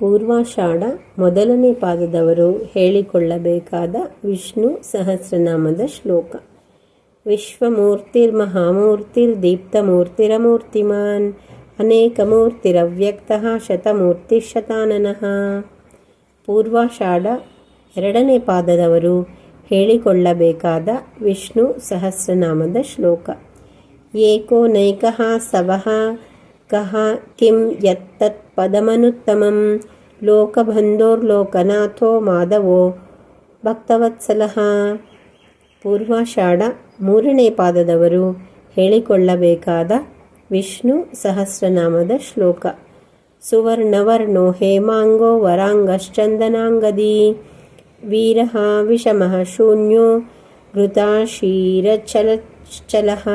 ಪೂರ್ವಾಷಾಢ ಮೊದಲನೇ ಪಾದದವರು ಹೇಳಿಕೊಳ್ಳಬೇಕಾದ ವಿಷ್ಣು ಸಹಸ್ರನಾಮದ ಶ್ಲೋಕ. ವಿಶ್ವಮೂರ್ತಿರ್ಮಹಾಮೂರ್ತಿರ್ದೀಪ್ತಮೂರ್ತಿರಮೂರ್ತಿಮಾನ್ ಅನೇಕಮೂರ್ತಿರವ್ಯಕ್ತಃ ಶತಮೂರ್ತಿಶತಾನನಃ. ಪೂರ್ವಾಷಾಢ ಎರಡನೇ ಪಾದದವರು ಹೇಳಿಕೊಳ್ಳಬೇಕಾದ ವಿಷ್ಣು ಸಹಸ್ರನಾಮದ ಶ್ಲೋಕ. ಏಕೋ ನೈಕಃ ಸವಃ ಕಃ किं यत्तत्पदमनुत्तमं लोकबन्धोर्लोकनाथो ಮಾಧವೋ ಭಕ್ತವತ್ಸಲಃ ಪೂರ್ವಾಷಾಢ ಮೂರನೇ ಪಾದದವರು ಹೇಳಿಕೊಳ್ಳಬೇಕಾದ ವಿಷ್ಣು ಸಹಸ್ರನಾಮದ ಶ್ಲೋಕ. ಸುವರ್ಣವರ್ಣೋ ಹೇಮಾಂಗೋ ವರಾಂಗಶ್ಚಂದನಾಂಗದಿ. ವೀರಃ ವಿಷಮಃ ಶೂನ್ಯೋ ಘೃತಾಶೀರಚಲಚಲಃ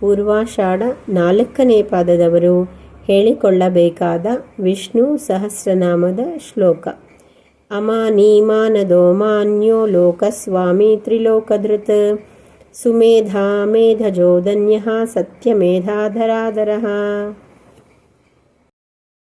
ಪೂರ್ವಾಷಾಢ ನಾಲ್ಕನೇ ಪಾದದವರು ಹೇಳಿಕೊಳ್ಳಬೇಕಾದ ವಿಷ್ಣು ಸಹಸ್ರನಾಮದ ಶ್ಲೋಕ. ಅಮಾನೀಮಾನದೋ ಮಾನ್ಯೋ ಲೋಕಸ್ವಾಮಿ ತ್ರಿಲೋಕಧೃತ್. ಸುಮೇಧಾ ಮೇಧಜೋದನ್ಯ ಸತ್ಯ ಸತ್ಯಮೇಧಾಧರಾಧರಃ.